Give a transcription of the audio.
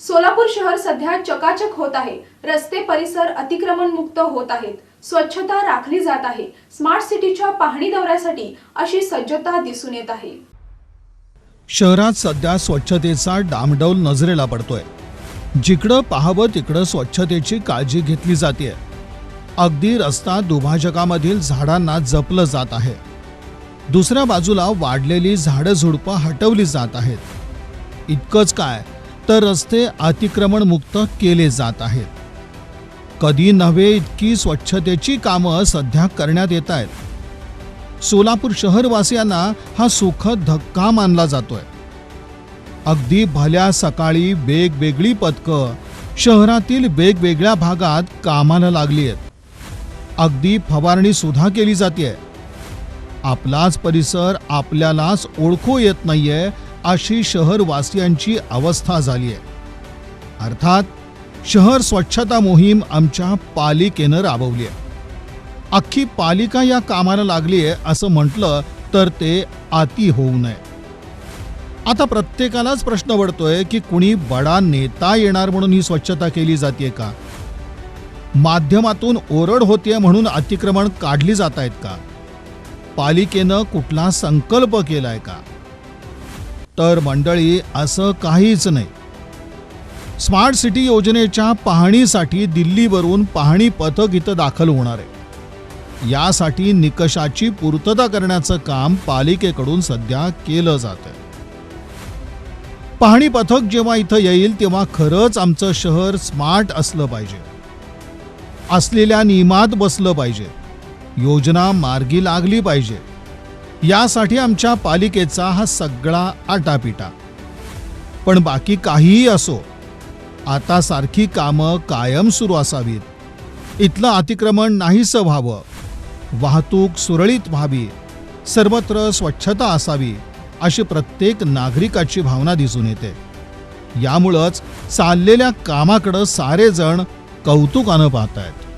सोलापूर शहर सध्या चकाचक होत आहे. रस्ते परिसर अतिक्रमण मुक्त होत आहेत. स्वच्छता राखली जात आहे. स्मार्ट सिटीच्या पाहणी दौऱ्यासाठी अशी सज्जता दिसून येत आहे. शहरात सध्या स्वच्छतेचा डामडौल नजरेला पडतोय. जिकडं पाहावं तिकडं स्वच्छतेची काळजी घेतली जाते अगदी रस्ता दुभाजकामधील झाडांना जपलं जात आहे. दुसऱ्या बाजूला वाढलेली झाडं झुडपं हटवली जात आहेत. इतकंच काय तर रस्ते अतिक्रमणमुक्त केले जात आहेत. कधी नव्हे इतकी स्वच्छतेची कामं सध्या करण्यात येत आहेत. सोलापूर शहरवासियांना हा सुखद धक्का मानला जातोय. अगदी भल्या सकाळी वेगवेगळी पथकं शहरातील वेगवेगळ्या भागात कामाला लागली आहेत. अगदी फवारणी सुद्धा केली जाते आपलाच परिसर आपल्यालाच ओळखू येत नाहीये अशी शहरवासियांची अवस्था झाली आहे. अर्थात शहर स्वच्छता मोहीम आमच्या पालिकेनं राबवली आहे. अख्खी पालिका या कामाला लागली आहे असं म्हटलं तर ते अति होऊ नये. आता प्रत्येकालाच प्रश्न पडतोय की कुणी बडा नेता येणार म्हणून ही स्वच्छता केली जाते का? माध्यमातून ओरड होते म्हणून अतिक्रमण काढली जात आहेत का? पालिकेनं कुठला संकल्प केलाय का? तर मंडळी असं काहीच नाही. स्मार्ट सिटी योजनेच्या पाहणीसाठी दिल्लीवरून पाहणी पथक इथं दाखल होणार आहे. यासाठी निकषाची पूर्तता करण्याचं काम पालिकेकडून सध्या केलं जात आहे पाहणी पथक जेव्हा इथं येईल तेव्हा खरंच आमचं शहर स्मार्ट असलं पाहिजे. असलेल्या नियमात बसलं पाहिजे. योजना मार्गी लागली पाहिजे. यासाठी आमच्या पालिकेचा हा सगळा आटापिटा. पण बाकी काहीही असो आता सारखी कामं कायम सुरू असावीत. इथलं अतिक्रमण नाहीसं व्हावं. वाहतूक सुरळीत व्हावी. सर्वत्र स्वच्छता असावी अशी प्रत्येक नागरिकाची भावना दिसून येते. यामुळंच चाललेल्या कामाकडं सारेजण कौतुकानं पाहत आहेत